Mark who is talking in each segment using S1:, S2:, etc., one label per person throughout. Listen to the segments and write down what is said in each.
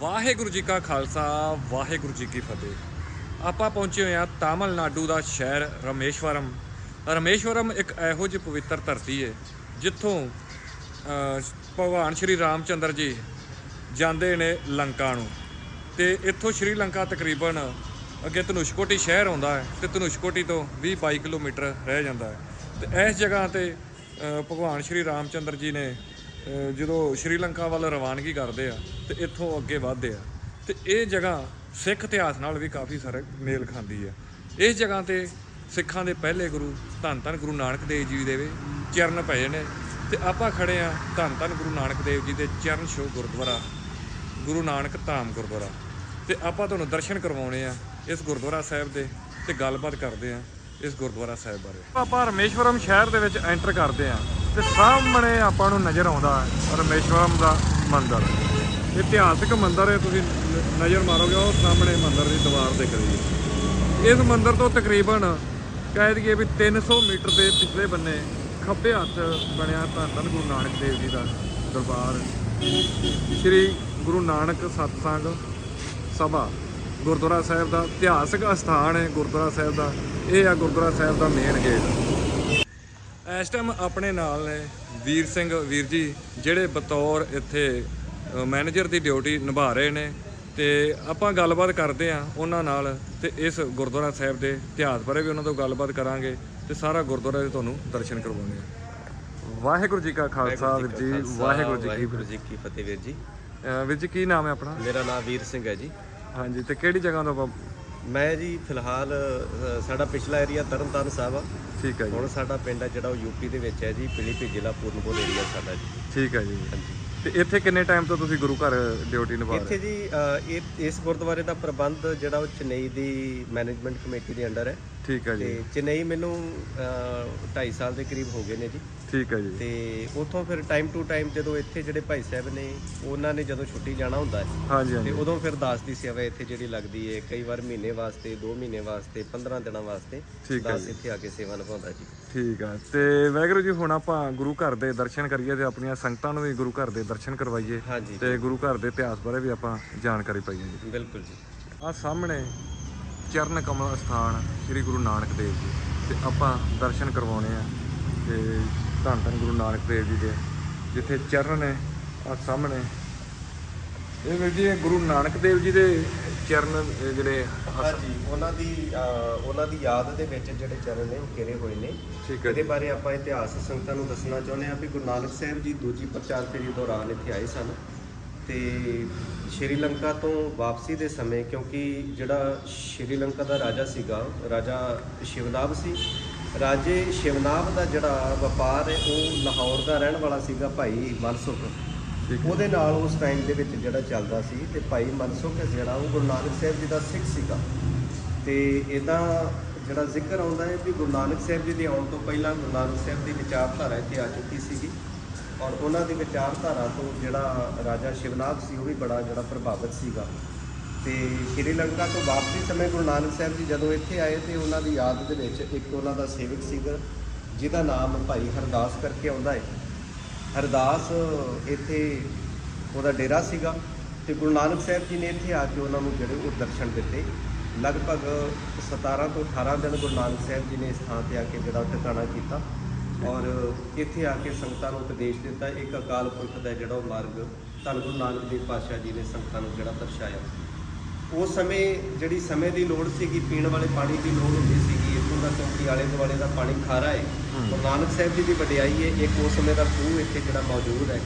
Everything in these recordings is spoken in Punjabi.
S1: ਵਾਹਿਗੁਰੂ ਜੀ ਕਾ ਖਾਲਸਾ, ਵਾਹਿਗੁਰੂ ਜੀ ਕੀ ਫਤਿਹ। ਆਪਾਂ ਪਹੁੰਚੇ ਹੋਏ ਹਾਂ ਤਾਮਿਲਨਾਡੂ ਦਾ ਸ਼ਹਿਰ ਰਮੇਸ਼ਵਰਮ। ਰਮੇਸ਼ਵਰਮ ਇੱਕ ਇਹੋ ਜਿਹੀ ਪਵਿੱਤਰ ਧਰਤੀ ਹੈ, ਜਿੱਥੋਂ ਭਗਵਾਨ ਸ਼੍ਰੀ ਰਾਮਚੰਦਰ ਜੀ ਜਾਂਦੇ ਨੇ ਲੰਕਾ ਨੂੰ। ਤੇ ਇੱਥੋਂ ਸ਼੍ਰੀ ਲੰਕਾ ਤਕਰੀਬਨ ਅੱਗੇ ਧਨੁਸ਼ਕੋਟੀ ਸ਼ਹਿਰ ਆਉਂਦਾ ਹੈ ਤੇ ਧਨੁਸ਼ਕੋਟੀ ਤੋਂ 20-22 ਕਿਲੋਮੀਟਰ ਰਹਿ ਜਾਂਦਾ ਹੈ। ਤੇ ਇਸ ਜਗ੍ਹਾ ਤੇ ਭਗਵਾਨ ਸ਼੍ਰੀ ਰਾਮਚੰਦਰ ਜੀ ਨੇ ਜਦੋਂ ਸ਼੍ਰੀਲੰਕਾ ਵੱਲ ਰਵਾਨਗੀ ਕਰਦੇ ਆ ਤੇ ਇੱਥੋਂ ਅੱਗੇ ਵਧਦੇ ਆ, ਤੇ ਇਹ ਜਗ੍ਹਾ ਸਿੱਖ ਇਤਿਹਾਸ ਨਾਲ ਵੀ ਕਾਫੀ ਸਾਰੇ ਮੇਲ ਖਾਂਦੀ ਆ। ਇਸ ਜਗ੍ਹਾ ਤੇ ਸਿੱਖਾਂ ਦੇ ਪਹਿਲੇ ਗੁਰੂ ਧੰਨ ਧੰਨ ਗੁਰੂ ਨਾਨਕ ਦੇਵ ਜੀ ਦੇ ਵੀ ਚਰਨ ਪਏ ਨੇ, ਤੇ ਆਪਾਂ ਖੜੇ ਆ ਧੰਨ ਧੰਨ ਗੁਰੂ ਨਾਨਕ ਦੇਵ ਜੀ ਦੇ ਚਰਨ ਛੋਹ ਗੁਰਦੁਆਰਾ, ਗੁਰੂ ਨਾਨਕ ਧਾਮ ਗੁਰਦੁਆਰਾ। ਤੇ ਆਪਾਂ ਤੁਹਾਨੂੰ ਦਰਸ਼ਨ ਕਰਵਾਉਣੇ ਆ ਇਸ ਗੁਰਦੁਆਰਾ ਸਾਹਿਬ ਦੇ ਤੇ ਗੱਲਬਾਤ ਕਰਦੇ ਆ। ਇਸ ਗੁਰਦੁਆਰਾ ਸਾਹਿਬ ਬਾਰੇ। ਆਪਾਂ ਰਮੇਸ਼ਵਰਮ ਸ਼ਹਿਰ ਦੇ ਵਿੱਚ ਐਂਟਰ ਕਰਦੇ ਆ ਤੇ ਸਾਹਮਣੇ ਆਪਾਂ ਨੂੰ ਨਜ਼ਰ ਆਉਂਦਾ ਹੈ ਰਮੇਸ਼ਵਰਮ ਦਾ ਮੰਦਿਰ। ਇਤਿਹਾਸਕ ਮੰਦਿਰ ਹੈ, ਤੁਸੀਂ ਨਜ਼ਰ ਮਾਰੋਗੇ, ਉਹ ਸਾਹਮਣੇ ਮੰਦਿਰ ਦੀ ਦੀਵਾਰ ਦਿਖ ਰਹੀ ਹੈ। ਇਸ ਮੰਦਿਰ ਤੋਂ ਤਕਰੀਬਨ ਕਹਿ ਦਈਏ ਵੀ 300 ਮੀਟਰ ਦੇ ਪਿਛਲੇ ਬੰਨੇ ਖੱਬੇ ਹੱਥ ਬਣਿਆ ਧੰਨ ਧੰਨ ਗੁਰੂ ਨਾਨਕ ਦੇਵ ਜੀ ਦਾ ਦਰਬਾਰ। ਸ਼੍ਰੀ ਗੁਰੂ ਨਾਨਕ ਸਤਸੰਗ ਸਭਾ। ਗੁਰਦੁਆਰਾ ਸਾਹਿਬ ਦਾ ਇਤਿਹਾਸਕ ਅਸਥਾਨ ਹੈ ਗੁਰਦੁਆਰਾ ਸਾਹਿਬ ਦਾ। ਇਹ ਆ ਗੁਰਦੁਆਰਾ ਸਾਹਿਬ ਦਾ ਮੇਨ ਗੇਟ ਇਸ ਟਾਈਮ ਆਪਣੇ ਨਾਲ ਨੇ ਵੀਰ ਸਿੰਘ ਵੀਰ ਜੀ ਜਿਹੜੇ ਬਤੌਰ ਇੱਥੇ ਮੈਨੇਜਰ ਦੀ ਡਿਊਟੀ ਨਿਭਾ ਰਹੇ ਨੇ। ਤੇ ਆਪਾਂ ਗੱਲਬਾਤ ਕਰਦੇ ਆ ਉਹਨਾਂ ਨਾਲ ਤੇ ਇਸ ਗੁਰਦੁਆਰਾ ਸਾਹਿਬ ਦੇ ਇਤਿਹਾਸ ਬਾਰੇ ਵੀ ਉਹਨਾਂ ਤੋਂ ਗੱਲਬਾਤ ਕਰਾਂਗੇ ਤੇ ਸਾਰਾ ਗੁਰਦੁਆਰਾ ਦੇ ਤੁਹਾਨੂੰ ਦਰਸ਼ਨ ਕਰਵਾਉਣੇ ਆ ਵਾਹਿਗੁਰੂ ਜੀ ਕਾ ਖਾਲਸਾ ਵੀਰ ਜੀ ਵਾਹਿਗੁਰੂ ਜੀ ਕੀ
S2: ਫਤਿਹ ਵੀਰ ਜੀ।
S1: ਵੀਰ ਜੀ ਕੀ ਨਾਮ ਹੈ ਆਪਣਾ?
S2: ਮੇਰਾ ਨਾਮ ਵੀਰ ਸਿੰਘ ਹੈ ਜੀ।
S1: ਹਾਂਜੀ ਤੇ ਕਿਹੜੀ ਜਗ੍ਹਾ ਤੋਂ ਆਪਾਂ
S2: ਮੈਂ ਜੀ ਫਿਲਹਾਲ ਅ, ਸਾਡਾ ਪਿਛਲਾ ਏਰੀਆ ਤਰਨਤਾਰਨ ਸਾਹਿਬ ਆ।
S1: ਠੀਕ ਹੈ ਜੀ।
S2: ਹੁਣ ਸਾਡਾ ਪਿੰਡ ਹੈ ਜਿਹੜਾ ਉਹ ਯੂਪੀ ਦੇ ਵਿੱਚ ਹੈ ਜੀ ਪਿਲੀਭੀਤ ਜ਼ਿਲ੍ਹਾ ਪੂਰਨਪੁਰ ਏਰੀਆ ਸਾਡਾ ਜੀ।
S1: ਠੀਕ ਹੈ ਜੀ।
S2: ਹਾਂਜੀ।
S1: ਤੇ ਇੱਥੇ ਕਿੰਨੇ ਟਾਈਮ ਤੋਂ ਤੁਸੀਂ ਗੁਰੂ ਘਰ ਡਿਊਟੀ ਨਿਭਾ ਰਹੇ
S2: ਇੱਥੇ ਜੀ ਅ, ਇਹ ਇਸ ਗੁਰਦੁਆਰੇ ਦਾ ਪ੍ਰਬੰਧ ਜਿਹੜਾ ਉਹ ਚੇਨਈ ਦੀ ਮੈਨੇਜਮੈਂਟ ਕਮੇਟੀ ਦੇ ਅੰਡਰ ਹੈ।
S1: ਠੀਕ ਹੈ ਜੀ।
S2: ਤੇ ਚੇਨਈ ਮੈਨੂੰ 2.5 ਸਾਲ ਦੇ ਕਰੀਬ ਹੋ ਗਏ ਨੇ ਜੀ।
S1: ਠੀਕ ਹੈ ਜੀ।
S2: ਤੇ ਉੱਥੋਂ ਫਿਰ ਟਾਈਮ ਟੂ ਟਾਈਮ ਜਦੋਂ ਇੱਥੇ ਜਿਹੜੇ ਭਾਈ ਸਾਹਿਬ ਨੇ ਉਹਨਾਂ ਨੇ ਜਦੋਂ ਛੁੱਟੀ ਜਾਣਾ ਹੁੰਦਾ ਹੈ
S1: ਹਾਂਜੀ
S2: ਤੇ
S1: ਹਾਂਜੀ।
S2: ਉਦੋਂ ਫਿਰ ਦਾਸ ਦੀ ਸੇਵਾ ਇੱਥੇ ਜਿਹੜੀ ਲੱਗਦੀ ਹੈ ਕਈ ਵਾਰ ਮਹੀਨੇ ਵਾਸਤੇ 2 ਮਹੀਨੇ ਵਾਸਤੇ 15 ਦਿਨਾਂ ਵਾਸਤੇ
S1: ਠੀਕ ਹੈ
S2: ਦਾਸ ਇੱਥੇ ਆ ਕੇ ਸੇਵਾ ਨਿਭਾਉਂਦਾ ਜੀ।
S1: ਠੀਕ ਆ ਤੇ ਵਾਹਿਗੁਰੂ ਜੀ ਹੁਣ ਆਪਾਂ ਗੁਰੂ ਘਰ ਦੇ ਦਰਸ਼ਨ ਕਰੀਏ ਤੇ ਆਪਣੀਆਂ ਸੰਗਤਾਂ ਨੂੰ ਵੀ ਗੁਰੂ ਘਰ ਦੇ ਦਰਸ਼ਨ ਕਰਵਾਈਏ
S2: ਹਾਂਜੀ।
S1: ਤੇ ਗੁਰੂ ਘਰ ਦੇ ਇਤਿਹਾਸ ਬਾਰੇ ਵੀ ਆਪਾਂ ਜਾਣਕਾਰੀ ਪਾਈਏ ਜੀ।
S2: ਬਿਲਕੁਲ ਜੀ।
S1: ਆ ਸਾਹਮਣੇ ਚਰਨ ਕਮਲ ਸਥਾਨ ਸ੍ਰੀ ਗੁਰੂ ਨਾਨਕ ਦੇਵ ਜੀ ਤੇ ਆਪਾਂ ਦਰਸ਼ਨ ਕਰਵਾਉਣੇ ਆ ਤੇ ਧੰਨ ਧੰਨ ਗੁਰੂ ਨਾਨਕ ਦੇਵ ਜੀ ਦੇ ਜਿੱਥੇ ਚਰਨ ਨੇ ਆ ਸਾਹਮਣੇ। ਇਹ ਵੀਰ ਜੀ ਇਹ ਗੁਰੂ ਨਾਨਕ ਦੇਵ ਜੀ ਦੇ ਚਰਨ ਜਿਹੜੇ
S2: ਹਾਂਜੀ ਉਹਨਾਂ ਦੀ ਉਹਨਾਂ ਦੀ ਯਾਦ ਦੇ ਵਿੱਚ ਜਿਹੜੇ ਚਰਨ ਨੇ ਉਹ ਕਿਰੇ ਹੋਏ ਨੇ।
S1: ਠੀਕ ਹੈ
S2: ਇਹਦੇ ਬਾਰੇ ਆਪਾਂ ਇਤਿਹਾਸ ਸੰਗਤਾਂ ਨੂੰ ਦੱਸਣਾ ਚਾਹੁੰਦੇ ਹਾਂ ਵੀ ਗੁਰੂ ਨਾਨਕ ਸਾਹਿਬ ਜੀ ਦੂਜੀ ਪ੍ਰਚਾਰ ਫੇਰੀ ਦੌਰਾਨ ਇੱਥੇ ਆਏ ਸਨ। ਤੇ ਸ਼੍ਰੀਲੰਕਾ ਤੋਂ ਵਾਪਸੀ ਦੇ ਸਮੇਂ ਕਿਉਂਕਿ ਜਿਹੜਾ ਸ਼੍ਰੀਲੰਕਾ ਦਾ ਰਾਜਾ ਸੀਗਾ ਰਾਜਾ ਸ਼ਿਵਨਾਭ ਸੀ ਰਾਜੇ ਸ਼ਿਵਨਾਭ ਦਾ ਜਿਹੜਾ ਵਪਾਰ ਹੈ ਉਹ ਲਾਹੌਰ ਦਾ ਰਹਿਣ ਵਾਲਾ ਸੀਗਾ ਭਾਈ ਮਨਸੁਖ। ਉਹਦੇ ਨਾਲ ਉਸ ਟਾਈਮ ਦੇ ਵਿੱਚ ਜਿਹੜਾ ਚੱਲਦਾ ਸੀ ਤੇ ਭਾਈ ਮਨਸੁਖ ਜਿਹੜਾ ਉਹ ਗੁਰੂ ਨਾਨਕ ਸਾਹਿਬ ਜੀ ਦਾ ਸਿੱਖ ਸੀਗਾ। ਤੇ ਇਹਦਾ ਜਿਹੜਾ ਜ਼ਿਕਰ ਆਉਂਦਾ ਹੈ ਵੀ ਗੁਰੂ ਨਾਨਕ ਸਾਹਿਬ ਜੀ ਦੇ ਆਉਣ ਤੋਂ ਪਹਿਲਾਂ ਗੁਰੂ ਨਾਨਕ ਸਾਹਿਬ ਦੀ ਵਿਚਾਰਧਾਰਾ ਇੱਥੇ ਆ ਚੁੱਕੀ ਸੀਗੀ। ਔਰ ਉਹਨਾਂ ਦੀ ਵਿਚਾਰਧਾਰਾ ਤੋਂ ਜਿਹੜਾ ਰਾਜਾ ਸ਼ਿਵਨਾਥ ਸੀ ਉਹ ਵੀ ਬੜਾ ਜਿਹੜਾ ਪ੍ਰਭਾਵਿਤ ਸੀਗਾ। ਤੇ ਸ਼੍ਰੀਲੰਕਾ ਤੋਂ ਵਾਪਸੀ ਸਮੇਂ ਗੁਰੂ ਨਾਨਕ ਸਾਹਿਬ ਜੀ ਜਦੋਂ ਇੱਥੇ ਆਏ ਤੇ ਉਹਨਾਂ ਦੀ ਯਾਦ ਦੇ ਵਿੱਚ ਇੱਕ ਉਹਨਾਂ ਦਾ ਸੇਵਕ ਸੀਗਾ, ਜਿਹਦਾ ਨਾਮ ਭਾਈ ਹਰਦਾਸ ਕਰਕੇ ਆਉਂਦਾ ਹੈ। ਹਰਦਾਸ ਇੱਥੇ ਉਹਦਾ ਡੇਰਾ ਸੀਗਾ ਤੇ ਗੁਰੂ ਨਾਨਕ ਸਾਹਿਬ ਜੀ ਨੇ ਇੱਥੇ ਆ ਕੇ ਉਹਨਾਂ ਨੂੰ ਜਿਹੜੇ ਉਹ ਦਰਸ਼ਨ ਦਿੱਤੇ। ਲਗਭਗ 17 ਤੋਂ 18 ਦਿਨ ਗੁਰੂ ਨਾਨਕ ਸਾਹਿਬ ਜੀ ਨੇ ਇਸ ਥਾਂ ਤੇ ਆ ਕੇ ਜਿਹੜਾ ਉਹ ਟਿਕਾਣਾ ਕੀਤਾ ਔਰ ਇੱਥੇ ਆ ਕੇ ਸੰਗਤਾਂ ਨੂੰ ਉਪਦੇਸ਼ ਦਿੱਤਾ। ਇੱਕ ਅਕਾਲ ਪੁਰਖ ਦਾ ਜਿਹੜਾ ਉਹ ਮਾਰਗ ਧੰਨ ਗੁਰੂ ਨਾਨਕ ਦੇਵ ਪਾਤਸ਼ਾਹ ਜੀ ਨੇ ਸੰਗਤਾਂ ਨੂੰ ਜਿਹੜਾ ਦਰਸਾਇਆ। ਉਸ ਸਮੇਂ ਜਿਹੜੀ ਸਮੇਂ ਦੀ ਲੋੜ ਸੀਗੀ ਪੀਣ ਵਾਲੇ ਪਾਣੀ ਦੀ ਲੋੜ ਹੁੰਦੀ ਸੀਗੀ ਇੱਥੋਂ ਦਾ ਕਿਉਂਕਿ ਆਲੇ ਦੁਆਲੇ ਦਾ ਪਾਣੀ ਖਾਰਾ ਹੈ। ਗੁਰੂ ਨਾਨਕ ਸਾਹਿਬ ਜੀ ਦੀ ਵਡਿਆਈ ਹੈ ਇੱਕ ਉਸ ਸਮੇਂ ਦਾ ਖੂਹ ਇੱਥੇ ਜਿਹੜਾ ਮੌਜੂਦ ਹੈ।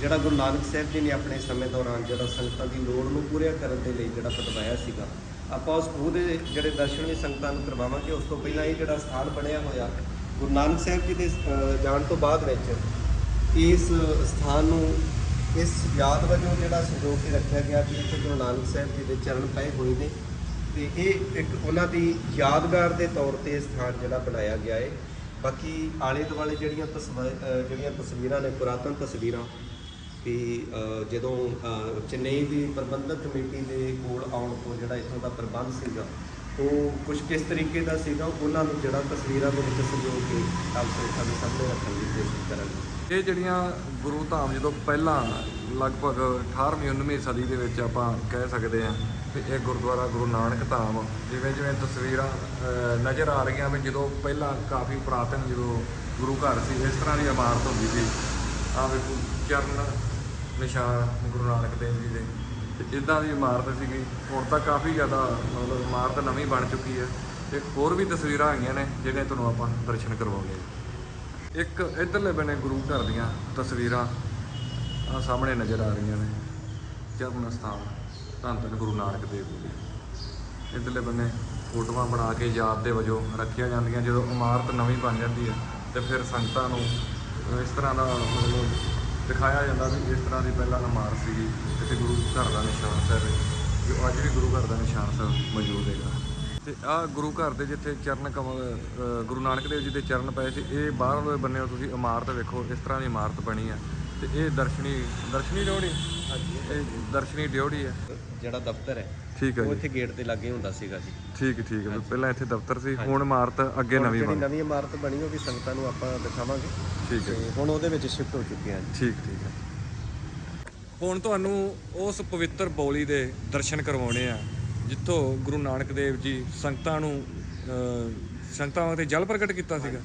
S2: ਜਿਹੜਾ ਗੁਰੂ ਨਾਨਕ ਸਾਹਿਬ ਜੀ ਨੇ ਆਪਣੇ ਸਮੇਂ ਦੌਰਾਨ ਜਿਹੜਾ ਸੰਗਤਾਂ ਦੀ ਲੋੜ ਨੂੰ ਪੂਰਾ ਕਰਨ ਦੇ ਲਈ ਜਿਹੜਾ ਪਟਵਾਇਆ ਸੀਗਾ। ਆਪਾਂ ਉਸ ਖੂਹ ਦੇ ਜਿਹੜੇ ਦਰਸ਼ਨ ਵੀ ਸੰਗਤਾਂ ਨੂੰ ਕਰਵਾਵਾਂਗੇ ਉਸ ਤੋਂ ਪਹਿਲਾਂ ਇਹ ਜਿਹੜਾ ਸਥਾਨ ਬਣਿਆ ਹੋਇਆ ਗੁਰੂ ਨਾਨਕ ਸਾਹਿਬ ਜੀ ਦੇ ਜਾਣ ਤੋਂ ਬਾਅਦ ਵਿੱਚ ਇਸ ਸਥਾਨ ਨੂੰ ਇਸ ਯਾਦ ਵਜੋਂ ਜਿਹੜਾ ਸੰਜੋ ਕੇ ਰੱਖਿਆ ਗਿਆ ਕਿ ਇੱਥੇ ਗੁਰੂ ਨਾਨਕ ਸਾਹਿਬ ਜੀ ਦੇ ਚਰਨ ਪਏ ਹੋਏ ਨੇ ਤੇ ਇਹ ਇੱਕ ਉਹਨਾਂ ਦੀ ਯਾਦਗਾਰ ਦੇ ਤੌਰ ਤੇ ਸਥਾਨ ਜਿਹੜਾ ਬਣਾਇਆ ਗਿਆ ਹੈ ਬਾਕੀ ਆਲੇ ਦੁਆਲੇ ਜਿਹੜੀਆਂ ਤਸਵੀਰਾਂ ਜਿਹੜੀਆਂ ਤਸਵੀਰਾਂ ਨੇ, ਪੁਰਾਤਨ ਤਸਵੀਰਾਂ, ਵੀ ਜਦੋਂ ਚੇਨਈ ਦੀ ਪ੍ਰਬੰਧਕ ਕਮੇਟੀ ਦੇ ਕੋਲ ਆਉਣ ਤੋਂ ਜਿਹੜਾ ਇੱਥੋਂ ਦਾ ਪ੍ਰਬੰਧ ਸੀਗਾ, ਉਹ ਕੁਝ ਕਿਸ ਤਰੀਕੇ ਦਾ ਸੀਗਾ, ਉਹਨਾਂ ਨੂੰ ਜਿਹੜਾ ਤਸਵੀਰਾਂ ਦੇ ਵਿੱਚ ਸੰਜੋ ਕੇ ਆਪ ਸੰਗਤਾਂ ਦੇ ਸਾਹਮਣੇ ਰੱਖਣ ਦੀ ਕੋਸ਼ਿਸ਼ ਕਰਾਂਗੇ।
S1: ਇਹ ਜਿਹੜੀਆਂ ਗੁਰੂ ਧਾਮ ਜਦੋਂ ਪਹਿਲਾਂ ਲਗਭਗ 18ਵੀਂ 19ਵੀਂ ਸਦੀ ਦੇ ਵਿੱਚ ਆਪਾਂ ਕਹਿ ਸਕਦੇ ਹਾਂ ਵੀ ਇਹ ਗੁਰਦੁਆਰਾ ਗੁਰੂ ਨਾਨਕ ਧਾਮ ਜਿਵੇਂ ਜਿਵੇਂ ਤਸਵੀਰਾਂ ਨਜ਼ਰ ਆ ਰਹੀਆਂ ਵੀ ਜਦੋਂ ਪਹਿਲਾਂ ਕਾਫੀ ਪੁਰਾਤਨ ਜਦੋਂ ਗੁਰੂ ਘਰ ਸੀ, ਇਸ ਤਰ੍ਹਾਂ ਦੀ ਇਮਾਰਤ ਹੁੰਦੀ ਸੀ। ਆ ਵੇਖੋ, ਚਰਨ ਨਿਸ਼ਾਨ ਗੁਰੂ ਨਾਨਕ ਦੇਵ ਜੀ ਦੇ। ਤੇ ਇਦਾਂ ਦੀ ਇਮਾਰਤ ਸੀਗੀ। ਹੁਣ ਤਾਂ ਕਾਫੀ ਜ਼ਿਆਦਾ ਮਤਲਬ ਇਮਾਰਤ ਨਵੀਂ ਬਣ ਚੁੱਕੀ ਹੈ। ਤੇ ਹੋਰ ਵੀ ਤਸਵੀਰਾਂ ਹੈਗੀਆਂ ਨੇ ਜਿਹੜੇ ਤੁਹਾਨੂੰ ਆਪਾਂ ਦਰਸ਼ਨ ਕਰਵਾਉਂਗੇ ਇੱਕ ਇਧਰਲੇ ਬਣੇ ਗੁਰੂ ਘਰ ਦੀਆਂ ਤਸਵੀਰਾਂ ਆ ਸਾਹਮਣੇ ਨਜ਼ਰ ਆ ਰਹੀਆਂ ਨੇ ਚਰਨ ਸਥਾਨ, ਧੰਨ ਧੰਨ ਗੁਰੂ ਨਾਨਕ ਦੇਵ ਜੀ। ਦੇ ਇਧਰਲੇ ਬੰਨੇ ਫੋਟੋਆਂ ਬਣਾ ਕੇ ਯਾਦ ਦੇ ਵਜੋਂ ਰੱਖੀਆਂ ਜਾਂਦੀਆਂ, ਜਦੋਂ ਇਮਾਰਤ ਨਵੀਂ ਬਣ ਜਾਂਦੀ ਹੈ, ਤੇ ਫਿਰ ਸੰਗਤਾਂ ਨੂੰ ਇਸ ਤਰ੍ਹਾਂ ਦਾ ਮਤਲਬ ਦਿਖਾਇਆ ਜਾਂਦਾ ਵੀ ਇਸ ਤਰ੍ਹਾਂ ਦੀ ਪਹਿਲਾਂ ਇਮਾਰਤ ਸੀਗੀ, ਇੱਥੇ ਗੁਰੂ ਘਰ ਦਾ ਨਿਸ਼ਾਨ ਸਾਹਿਬ ਹੈ ਜੋ ਅੱਜ ਵੀ ਗੁਰੂ ਘਰ ਦਾ ਨਿਸ਼ਾਨ ਸਾਹਿਬ ਮੌਜੂਦ ਹੈਗਾ। ਤੇ ਆ ਗੁਰੂ ਘਰ ਦੇ ਜਿੱਥੇ ਚਰਨ ਕਮਲ ਗੁਰੂ ਨਾਨਕ ਦੇਵ ਜੀ ਦੇ ਚਰਨ ਪਏ ਸੀ ਇਹ ਬਾਹਰਲੇ ਬੰਨੇ ਤੁਸੀਂ ਇਮਾਰਤ ਵੇਖੋ ਇਸ ਤਰ੍ਹਾਂ ਦੀ ਇਮਾਰਤ ਬਣੀ ਆ। ਤੇ ਇਹ ਦਰਸ਼ਨੀ ਦਰਸ਼ਨੀ ਡਿਓੜੀ
S2: ਹਾਂਜੀ।
S1: ਇਹ ਦਰਸ਼ਨੀ ਡਿਓੜੀ ਹੈ
S2: ਜਿਹੜਾ ਦਫ਼ਤਰ ਹੈ
S1: ਠੀਕ ਹੈ
S2: ਉਹ ਇੱਥੇ ਗੇਟ ਦੇ ਲਾਗੇ ਹੁੰਦਾ ਸੀਗਾ ਜੀ।
S1: ਠੀਕ ਠੀਕ ਹੈ ਪਹਿਲਾਂ ਇੱਥੇ ਦਫ਼ਤਰ ਸੀ ਹੁਣ ਇਮਾਰਤ ਅੱਗੇ ਨਵੀਂ ਬਣੀ।
S2: ਨਵੀਂ ਇਮਾਰਤ ਬਣੀ ਉਹ ਵੀ ਸੰਗਤਾਂ ਨੂੰ ਆਪਾਂ ਦਿਖਾਵਾਂਗੇ।
S1: ਠੀਕ ਹੈ
S2: ਹੁਣ ਉਹਦੇ ਵਿੱਚ ਸ਼ਿਫਟ ਹੋ ਚੁੱਕੇ ਹਾਂ
S1: ਠੀਕ ਠੀਕ ਹੈ ਹੁਣ ਤੁਹਾਨੂੰ ਉਸ ਪਵਿੱਤਰ ਬੌਲੀ ਦੇ ਦਰਸ਼ਨ ਕਰਵਾਉਣੇ ਆ। ਜਿੱਥੋਂ ਗੁਰੂ ਨਾਨਕ ਦੇਵ ਜੀ ਸੰਗਤਾਂ ਨੂੰ ਸੰਗਤਾਂ ਵਾਸਤੇ ਜਲ ਪ੍ਰਗਟ ਕੀਤਾ ਸੀਗਾ।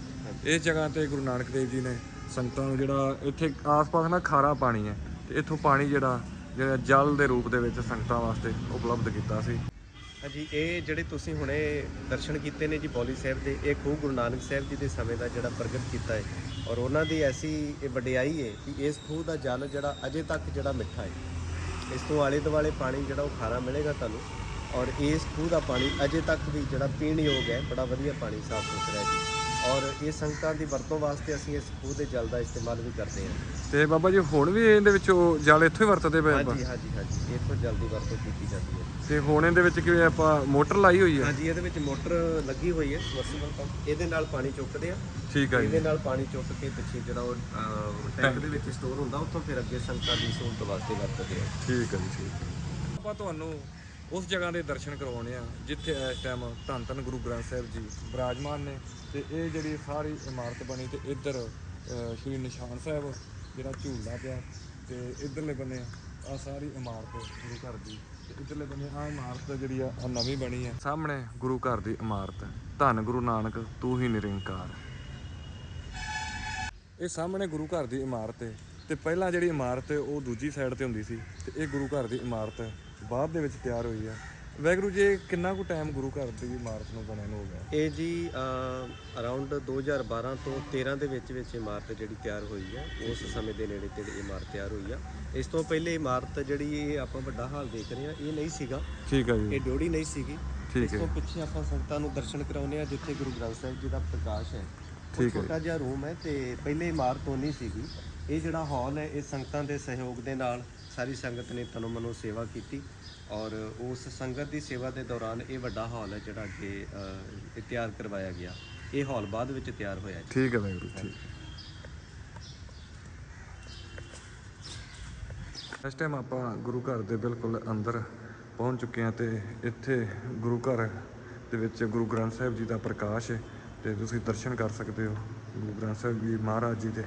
S1: ਇਸ ਜਗ੍ਹਾ ਤੇ ਗੁਰੂ ਨਾਨਕ ਦੇਵ ਜੀ ਨੇ ਸੰਗਤਾਂ ਨੂੰ ਜਿਹੜਾ ਇੱਥੇ ਆਸ-ਪਾਸ ਨਾ ਖਾਰਾ ਪਾਣੀ ਹੈ ਤੇ ਇੱਥੋਂ ਪਾਣੀ ਜਿਹੜਾ ਜਿਹੜਾ ਜਲ ਦੇ ਰੂਪ ਦੇ ਵਿੱਚ ਸੰਗਤਾਂ ਵਾਸਤੇ ਉਪਲਬਧ ਕੀਤਾ ਸੀ।
S2: ਹਾਂਜੀ ਇਹ ਜਿਹੜੇ ਤੁਸੀਂ ਹੁਣੇ ਦਰਸ਼ਨ ਕੀਤੇ ਨੇ ਜੀ ਬੌਲੀ ਸਾਹਿਬ ਦੇ ਇਹ ਖੂਹ ਗੁਰੂ ਨਾਨਕ ਸਾਹਿਬ ਜੀ ਦੇ ਸਮੇਂ ਦਾ ਜਿਹੜਾ ਪ੍ਰਗਟ ਕੀਤਾ ਹੈ ਔਰ ਉਹਨਾਂ ਦੀ ਐਸੀ ਇਹ ਵਡਿਆਈ ਹੈ ਕਿ ਇਸ ਖੂਹ ਦਾ ਜਲ ਜਿਹੜਾ ਅਜੇ ਤੱਕ ਜਿਹੜਾ ਮਿੱਠਾ ਹੈ ਇਸ ਤੋਂ ਆਲੇ ਦੁਆਲੇ ਪਾਣੀ ਜਿਹੜਾ ਉਹ ਖਾਰਾ ਮਿਲੇਗਾ ਤੁਹਾਨੂੰ। ਔਰ ਇਸ ਖੂਹ ਦਾ ਪਾਣੀ ਅਜੇ ਤੱਕ ਵੀ ਜਿਹੜਾ ਪੀਣ ਯੋਗ ਹੈ ਬੜਾ ਵਧੀਆ ਪਾਣੀ ਸਾਫ਼ ਸੁਥਰਾ ਹੈ ਜੀ। ਔਰ ਇਹ ਸੰਗਤਾਂ ਦੀ ਵਰਤੋਂ ਵਾਸਤੇ ਅਸੀਂ ਇਸ ਖੂਹ ਦੇ ਜਲ ਦਾ ਇਸਤੇਮਾਲ ਵੀ ਕਰਦੇ ਹਾਂ।
S1: ਤੇ ਬਾਬਾ ਜੀ ਹੁਣ ਵੀ ਇਹਦੇ ਵਿੱਚੋਂ ਜਲ ਇੱਥੋਂ ਹੀ ਵਰਤਦੇ ਪਏ ਆਪਾਂ?
S2: ਹਾਂਜੀ ਹਾਂਜੀ ਹਾਂਜੀ। ਇੱਥੋਂ ਜਲ ਦੀ ਵਰਤੋਂ ਕੀਤੀ ਜਾਂਦੀ ਹੈ।
S1: ਤੇ ਹੁਣ ਇਹਦੇ ਵਿੱਚ ਕਿਵੇਂ ਆਪਾਂ ਮੋਟਰ ਲਾਈ ਹੋਈ ਹੈ?
S2: ਹਾਂਜੀ ਇਹਦੇ ਵਿੱਚ ਮੋਟਰ ਲੱਗੀ ਹੋਈ ਹੈ ਸਬਮਰਸੀਬਲ ਪੰਪ। ਇਹਦੇ ਨਾਲ ਪਾਣੀ ਚੁੱਕਦੇ ਆ
S1: ਠੀਕ ਹੈ
S2: ਇਹਦੇ ਨਾਲ ਪਾਣੀ ਚੁੱਕ ਕੇ ਪਿੱਛੇ ਜਿਹੜਾ ਉਹ ਅਹ, ਟੈਂਕ ਦੇ ਵਿੱਚ ਸਟੋਰ ਹੁੰਦਾ ਉੱਥੋਂ ਫਿਰ ਅੱਗੇ ਸੰਗਤਾਂ ਦੀ ਸਹੂਲਤ ਵਾਸਤੇ ਵਰਤਦੇ ਆ
S1: ਠੀਕ ਹੈ ਜੀ ਠੀਕ ਹੈ। ਆਪਾਂ ਤੁਹਾਨੂੰ ਉਸ ਜਗ੍ਹਾ ਦੇ ਦਰਸ਼ਨ ਕਰਵਾਉਣੇ ਆ, ਜਿੱਥੇ ਇਸ ਟਾਈਮ ਧੰਨ ਧੰਨ ਗੁਰੂ ਗ੍ਰੰਥ ਸਾਹਿਬ ਜੀ ਬਿਰਾਜਮਾਨ ਨੇ ਤੇ ਇਹ ਜਿਹੜੀ ਸਾਰੀ ਇਮਾਰਤ ਬਣੀ ਤੇ ਇੱਧਰ ਸ਼੍ਰੀ ਨਿਸ਼ਾਨ ਸਾਹਿਬ, ਜਿਹੜਾ ਝੂਲਦਾ ਪਿਆ ਤੇ ਇੱਧਰਲੇ ਬੰਨੇ ਆ ਸਾਰੀ ਇਮਾਰਤ ਗੁਰੂ ਘਰ ਦੀ ਤੇ ਇੱਧਰਲੇ ਬੰਨੇ ਆ ਇਮਾਰਤ ਜਿਹੜੀ ਆ, ਆਹ ਨਵੀਂ ਬਣੀ ਹੈ ਸਾਹਮਣੇ ਗੁਰੂ ਘਰ ਦੀ ਇਮਾਰਤ ਧੰਨ ਗੁਰੂ ਨਾਨਕ, ਤੂੰ ਹੀ ਨਿਰੰਕਾਰ ਇਹ ਸਾਹਮਣੇ ਗੁਰੂ ਘਰ ਦੀ ਇਮਾਰਤ ਹੈ ਤੇ ਪਹਿਲਾਂ ਜਿਹੜੀ ਇਮਾਰਤ ਹੈ, ਉਹ ਦੂਜੀ ਸਾਈਡ ਤੇ ਹੁੰਦੀ ਸੀ ਤੇ ਇਹ ਗੁਰੂ ਘਰ ਦੀ ਇਮਾਰਤ ਬਾਅਦ ਦੇ ਵਿੱਚ ਤਿਆਰ ਹੋਈ ਆ। ਵੈਗਰੂ ਜੀ ਕਿੰਨਾ ਕੁ ਟਾਈਮ ਗੁਰੂ ਘਰ ਦੀ ਇਮਾਰਤ ਨੂੰ ਬਣੇ ਨੂੰ ਹੋ ਗਿਆ?
S2: ਇਹ ਜੀ ਅਰਾਊਂਡ 2012 ਤੋਂ 13 ਦੇ ਵਿੱਚ ਵਿੱਚ ਇਮਾਰਤ ਜਿਹੜੀ ਤਿਆਰ ਹੋਈ ਹੈ ਉਸ ਸਮੇਂ ਦੇ ਨੇੜੇ ਤੇੜੇ ਇਮਾਰਤ ਤਿਆਰ ਹੋਈ ਆ। ਇਸ ਤੋਂ ਪਹਿਲੇ ਇਮਾਰਤ ਜਿਹੜੀ ਇਹ ਆਪਾਂ ਵੱਡਾ ਹਾਲ ਦੇਖ ਰਹੇ ਆ ਇਹ ਨਹੀਂ ਸੀਗਾ।
S1: ਠੀਕ ਹੈ ਜੀ।
S2: ਇਹ ਡਿਓੜੀ ਨਹੀਂ ਸੀਗੀ। ਇਸ ਤੋਂ ਪਿੱਛੇ ਆਪਾਂ ਸੰਗਤਾਂ ਨੂੰ ਦਰਸ਼ਨ ਕਰਾਉਂਦੇ ਆ ਜਿੱਥੇ ਗੁਰੂ ਗ੍ਰੰਥ ਸਾਹਿਬ ਜੀ ਦਾ ਪ੍ਰਕਾਸ਼ ਹੈ।
S1: ਠੀਕ ਹੈ।
S2: ਛੋਟਾ ਜਿਹਾ ਰੂਮ ਹੈ ਤੇ ਪਹਿਲੇ ਇਮਾਰਤ ਉਹ ਨਹੀਂ ਸੀਗੀ। ਇਹ ਜਿਹੜਾ ਹਾਲ ਹੈ ਇਹ ਸੰਗਤਾਂ ਦੇ ਸਹਿਯੋਗ ਦੇ ਨਾਲ ਸਾਰੀ ਸੰਗਤ ਨੇ ਤਨੋ ਮਨੋ ਸੇਵਾ ਕੀਤੀ ਔਰ ਉਸ ਸੰਗਤ ਦੀ ਸੇਵਾ ਦੇ ਦੌਰਾਨ ਇਹ ਵੱਡਾ ਹਾਲ ਹੈ ਜਿਹੜਾ ਕਿ ਅਹ, ਤਿਆਰ ਕਰਵਾਇਆ ਗਿਆ। ਇਹ ਹਾਲ ਬਾਅਦ ਵਿੱਚ ਤਿਆਰ ਹੋਇਆ ਜੀ।
S1: ਠੀਕ ਹੈ ਵਾਹਿਗੁਰੂ ਠੀਕ। ਇਸ ਟਾਈਮ ਆਪਾਂ ਗੁਰੂ ਘਰ ਦੇ ਬਿਲਕੁਲ ਅੰਦਰ ਪਹੁੰਚ ਚੁੱਕੇ ਹਾਂ ਤੇ ਇੱਥੇ ਗੁਰੂ ਘਰ ਦੇ ਵਿੱਚ ਗੁਰੂ ਗ੍ਰੰਥ ਸਾਹਿਬ ਜੀ ਦਾ ਪ੍ਰਕਾਸ਼ ਹੈ ਤੇ ਤੁਸੀਂ ਦਰਸ਼ਨ ਕਰ ਸਕਦੇ ਹੋ। ਗੁਰੂ ਗ੍ਰੰਥ ਸਾਹਿਬ ਜੀ ਮਹਾਰਾਜ ਜੀ ਦੇ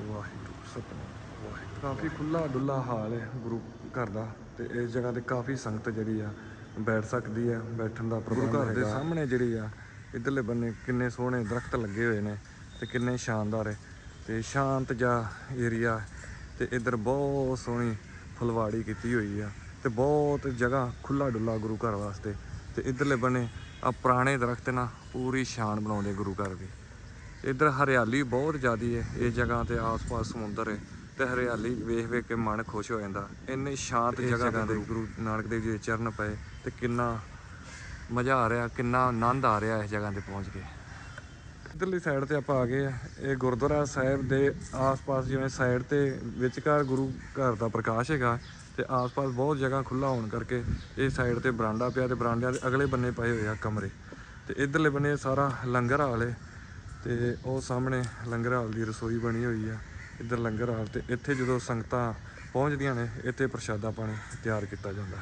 S1: ਵਾਹਿਗੁਰੂ ਸਤਨਾਮ ਵਾਹਿਗੁਰੂ ਕਾਫੀ ਖੁੱਲਾ ਡੁੱਲਾ ਹਾਲ ਹੈ ਗੁਰੂ ਘਰ ਦਾ ਤੇ ਇਸ ਜਗ੍ਹਾ ਤੇ ਕਾਫੀ ਸੰਗਤ ਜਿਹੜੀ ਆ ਬੈਠ ਸਕਦੀ ਹੈ ਬੈਠਣ ਦਾ ਪ੍ਰਬੰਧ ਘਰ ਦੇ ਸਾਹਮਣੇ ਜਿਹੜੀ ਆ ਇਧਰਲੇ ਬੰਨੇ ਕਿੰਨੇ ਸੋਹਣੇ ਦਰਖਤ ਲੱਗੇ ਹੋਏ ਨੇ ਤੇ ਕਿੰਨੇ ਸ਼ਾਨਦਾਰ ਹੈ। ਤੇ ਸ਼ਾਂਤ ਜਿਹਾ ਏਰੀਆ ਤੇ ਇਧਰ ਬਹੁਤ ਸੋਹਣੀ ਫੁਲਵਾੜੀ ਕੀਤੀ ਹੋਈ ਆ ਤੇ ਬਹੁਤ ਜਗ੍ਹਾ ਖੁੱਲਾ ਡੁੱਲਾ ਗੁਰੂ ਘਰ ਵਾਸਤੇ ਤੇ ਇਧਰਲੇ ਬੰਨੇ ਆ ਪੁਰਾਣੇ ਦਰਖਤ ਨਾ ਪੂਰੀ ਸ਼ਾਨ ਬਣਾਉਂਦੇ ਗੁਰੂ ਘਰ ਦੀ। ਇੱਧਰ ਹਰਿਆਲੀ ਬਹੁਤ ਜ਼ਿਆਦੀ ਹੈ ਇਸ ਜਗ੍ਹਾ ਤੇ ਆਸ-ਪਾਸ ਸਮੁੰਦਰ ਹੈ ਤੇ ਹਰਿਆਲੀ ਵੇਖ ਵੇਖ ਕੇ ਮਨ ਖੁਸ਼ ਹੋ ਜਾਂਦਾ। ਇੰਨੇ ਸ਼ਾਂਤ ਜਗ੍ਹਾ ਤੇ ਗੁਰੂ ਨਾਨਕ ਦੇਵ ਜੀ ਦੇ ਚਰਨ ਪਏ ਤੇ ਕਿੰਨਾ ਮਜ਼ਾ ਆ ਰਿਹਾ ਕਿੰਨਾ ਆਨੰਦ ਆ ਰਿਹਾ ਇਸ ਜਗ੍ਹਾ ਤੇ ਪਹੁੰਚ ਕੇ। ਇੱਧਰਲੀ ਸਾਈਡ ਤੇ ਆਪਾਂ ਆ ਗਏ ਆ ਇਹ ਗੁਰਦੁਆਰਾ ਸਾਹਿਬ ਦੇ ਆਸ-ਪਾਸ ਜਿਵੇਂ ਸਾਈਡ ਤੇ ਵਿਚਕਾਰ ਗੁਰੂ ਘਰ ਦਾ ਪ੍ਰਕਾਸ਼ ਹੈਗਾ ਤੇ ਆਸ-ਪਾਸ ਬਹੁਤ ਜਗ੍ਹਾ ਖੁੱਲਾ ਹੋਣ ਕਰਕੇ ਇਹ ਸਾਈਡ ਤੇ ਬਰਾਂਡਾ ਪਿਆ ਤੇ ਬਰਾਂਡਿਆਂ ਦੇ ਅਗਲੇ ਬੰਨੇ ਪਏ ਹੋਏ ਆ ਕਮਰੇ। ਤੇ ਇੱਧਰਲੇ ਬੰਨੇ ਸਾਰਾ ਲੰਗਰ ਹਾਲ ਹੈ ਤੇ ਉਹ ਸਾਹਮਣੇ ਲੰਗਰ ਹਾਲ ਦੀ ਰਸੋਈ ਬਣੀ ਹੋਈ ਆ, ਇੱਧਰ ਲੰਗਰ ਹਾਲ ਤੇ ਇੱਥੇ ਜਦੋਂ ਸੰਗਤਾਂ ਪਹੁੰਚਦੀਆਂ ਨੇ, ਇੱਥੇ ਪ੍ਰਸ਼ਾਦਾ ਪਾਣੀ ਤਿਆਰ ਕੀਤਾ ਜਾਂਦਾ।